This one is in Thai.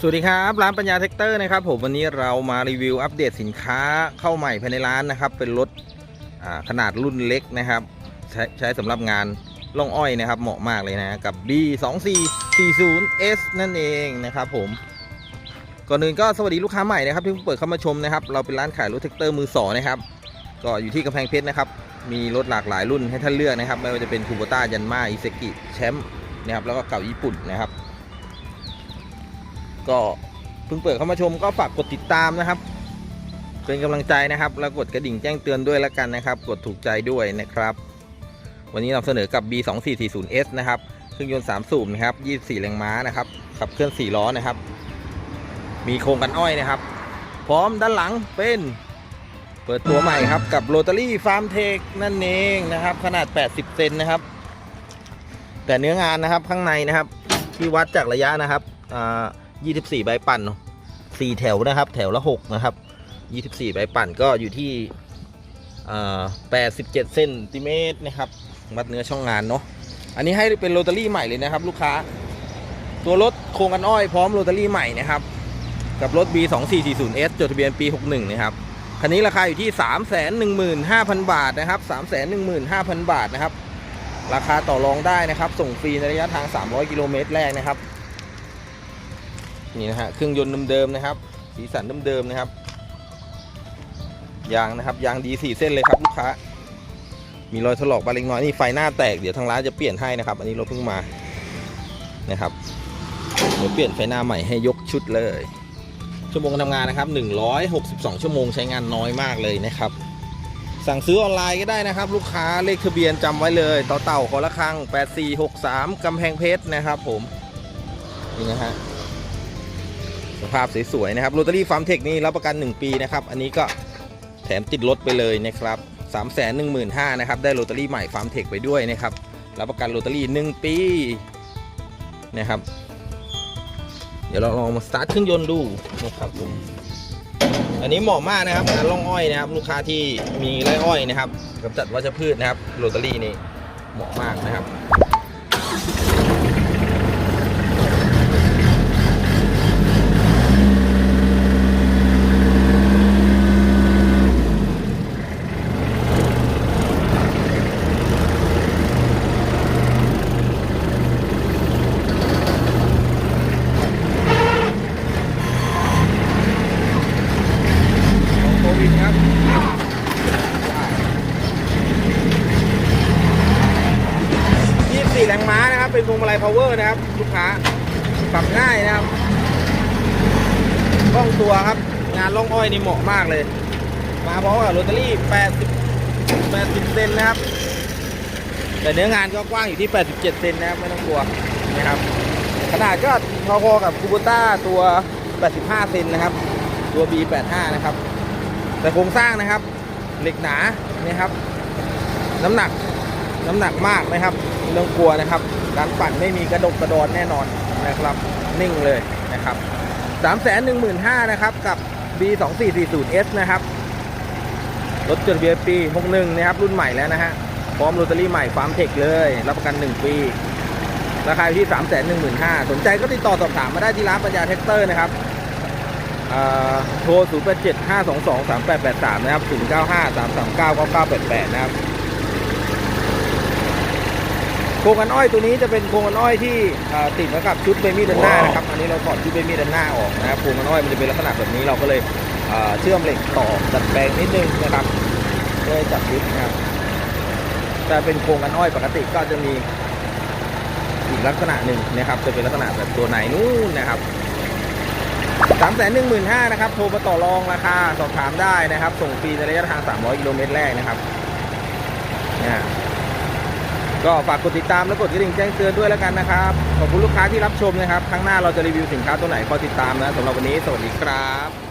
สวัสดีครับร้านปัญญาเทคเตอร์นะครับผมวันนี้เรามารีวิวอัปเดตสินค้าเข้าใหม่ภายในร้านนะครับ เป็นรถขนาดรุ่นเล็กนะครับ ใช้ใช้สำหรับงานล่องอ้อยนะครับ เหมาะมากเลยนะกับ B 2 4 4 0 S นั่นเองนะครับผมก่อนอื่นก็สวัสดีลูกค้าใหม่นะครับที่เพิ่งเปิดเข้ามาชมนะครับ เราเป็นร้านขายรถเทคเตอร์มือสองนะครับก็อยู่ที่กำแพงเพชรนะครับ มีรถหลากหลายรุ่นให้ท่านเลือกนะครับ ไม่ว่าจะเป็นคูโบต้ายันมาอิเซกิแชมป์นะครับแล้วก็เก่าญี่ปุ่นนะครับ ก็เพิ่งเปิดเข้ามาชมก็ฝากกดติดตามนะครับ เป็นกำลังใจนะครับ แล้วกดกระดิ่งแจ้งเตือนด้วยแล้วกันนะครับ กดถูกใจด้วยนะครับ วันนี้นำเสนอกับ B 2 4 4 0 S นะครับเครื่องยนต์3สูบนะครับ24แรงม้านะครับขับเคลื่อน4ล้อนะครับ มีโครงกันอ้อยนะครับ พร้อมด้านหลังเป็นเปิดตัวใหม่ครับกับโรตารี่ฟาร์มเทคนั่นเองนะครับ ขนาด 80 เซนนะครับ แต่เนื้องานนะครับข้างในนะครับ ที่วัดจากระยะนะครับอ่า 24 ใบปั่นเนอะ4แถวนะครับ แถวละ 6 นะครับ 24 ใบปั่นก็อยู่ที่87เซนติเมตรนะครับวัดเนื้อช่องงานเนาะ อันนี้ให้เป็นโรตารี่ใหม่เลยนะครับ ลูกค้า ตัวรถโครงกันอ้อยพร้อมโรตารี่ใหม่นะครับ กับรถ B 2 4 4 0 S จดทะเบียนปี 61 นะครับ คันนี้ราคาอยู่ที่ 315,000 บาทนะครับ 315,000 บาทนะครับ ราคาต่อรองได้นะครับ ส่งฟรีในระยะทาง 300 กิโลเมตรแรกนะครับ นี่นะฮะเครื่องยนต์เดิมๆนะครับ สีสันเดิมๆนะครับยางนะครับยางดีสี่เส้นเลยครับลูกค้า มีรอยถลอกบางเล็กน้อยนี่ไฟหน้าแตกเดี๋ยวทางร้านจะเปลี่ยนให้นะครับ อันนี้รถเพิ่งมานะครับเดี๋ยวเปลี่ยนไฟหน้าใหม่ให้ยกชุดเลย ชั่วโมงการทำงานนะครับ162 ชั่วโมงใช้งานน้อยมากเลยนะครับ สั่งซื้อออนไลน์ก็ได้นะครับ ลูกค้าเลขทะเบียนจำไว้เลยต่อเต่าขอละครัง8463กำแพงเพชรนะครับ ผมนี่นะฮะ สภาพสวยๆนะครับโรตารี่ฟาร์มเทคนี่รับประกัน 1 ปีนะครับ อันนี้ก็แถมติดรถไปเลยนะครับ3 1 5 0 0 0นะครับ ได้โรตารี่ใหม่ฟาร์มเทคไปด้วยนะครับ รับประกันโรตารี่ 1 ปีนะครับ เดี๋ยวเราลองมาสตาร์ทเครื่องยนต์ดูนะครับผมอันนี้เหมาะมากนะครับงานล่องอ้อยนะครับ ลูกค้าที่มีไร่อ้อยนะครับกำจัดวัชพืชนะครับโรตารี่นี่เหมาะมากนะครับ ของโควิดครับ24แร งม้านะครับ เป็นพวงมาลัยพาวเวอร์นะครับ ลูกค้าปรับง่ายนะครับกล้องตัวครับ งานล่องอ้อยนี่เหมาะมากเลย มาพร้อมกับโรตารี่ 80 80 เซนนะครับ แต่เนื้องานก็กว้างอยู่ที่ 87 เซนนะครับ ไม่ต้องกลัวนะครับ ขนาดก็พอๆกับคูโบต้าตัว 85 เซนนะครับ ตัว B85 นะครับ แต่โครงสร้างนะครับ เหล็กหนาเนี่ยครับ น้ำหนัก น้ำหนักมากนะครับไม่ต้องกลัวนะครับ การปั่นไม่มีกระดกกระดอนแน่นอนนะครับ นิ่งเลยนะครับ3 1 5 0 0 0นะครับ กับ B2440S นะครับ รถจดเบียนปี61นะครับ รุ่นใหม่แล้วนะฮะ พร้อมโรตารี่ใหม่ฟาร์มเทคเลย รับประกัน 1 ปี ราคาอยู่ที่ 3 1 5 0 0 0สนใจก็ติดต่อสอบถามมาได้ที่ร้านปัญญาเทคเตอร์นะครับอ่าโทร 0 8 7 5 2 2 3 8 8 3 นะครับ 0 9 5 3 3 9 9 9 8 8 นะครับ ครงกันอ้อยตัวนี้จะเป็นโครงกันอ้อยที่อ่าติดมากับชุดเบมี่ดันหน้านะครับอันนี้เราถอดชุดเบมี่ดันหน้าออกนะครับโครงกันอ้อยมันจะเป็นลักษณะแบบนี้เราก็เลยอ่าเชื่อมเหล็กต่อดัดแปลงนิดนึงนะครับเพื่อให้จับชุดนะครับแต่เป็นโครงกันอ้อยปกติก็จะมีอีกลักษณะหนึ่งนะครับ จะเป็นลักษณะแบบตัวไหนนู่นนะครับสามแสนหนึ่งหมื่นห้านะครับ โทรมาต่อรองราคาสอบถามได้นะครับ ส่งฟรีในระยะทาง 300 กิโลเมตรแรกนะครับเนี่ย ก็ฝากกดติดตามและกดกระดิ่งแจ้งเตือนด้วยแล้วกันนะครับ ขอบคุณลูกค้าที่รับชมนะครับ ครั้งหน้าเราจะรีวิวสินค้าตัวไหนก็ติดตามนะสำหรับวันนี้สวัสดีครับ